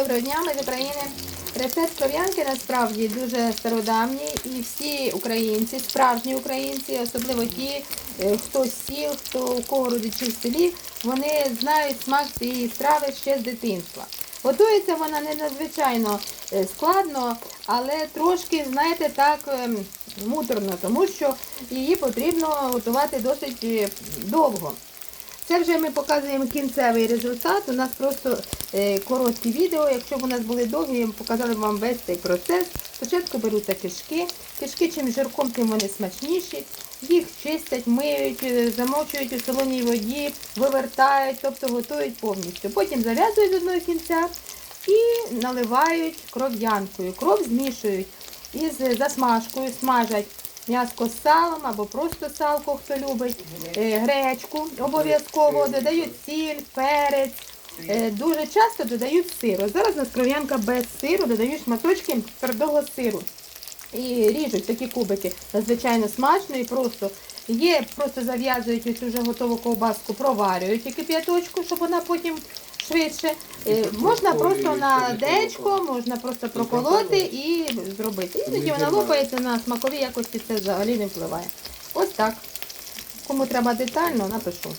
доброго дня, ми з України. Рецепт кров'янки насправді дуже стародавній і всі українці, справжні українці, особливо ті, е, хто сіл, хто у кого родичі в селі, вони знають смак цієї страви ще з дитинства. Готується вона не надзвичайно е, складно, але трошки, знаєте, так ем, муторно, тому що її потрібно готувати досить е, довго. Це вже ми показуємо кінцевий результат. У нас просто е, короткі відео. Якщо б у нас були довгі, ми показали вам весь цей процес. Спочатку беруться кишки. Кишки чим жирком, тим вони смачніші. Їх чистять, миють, е, замочують у солоній воді, вивертають, тобто готують повністю. Потім зав'язують з одного кінця і наливають кров'янкою. Кров змішують із засмажкою, смажать м'яско з салом або просто салко, хто любить, е, гречку обов'язково, додають сіль, перець. Е, Дуже часто додають сиру. Зараз у нас кров'янка без сиру, додають шматочки твердого сиру. І ріжуть такі кубики. Надзвичайно смачно і просто. Є, просто зав'язують ось вже готову ковбаску, проварюють у кип'яточку, щоб вона потім швидше. Е, Можна просто на дечко, можна просто проколоти і зробити. Іноді вона лопається на смакові якості, це взагалі не впливає. Ось так. Кому треба детально, напишу.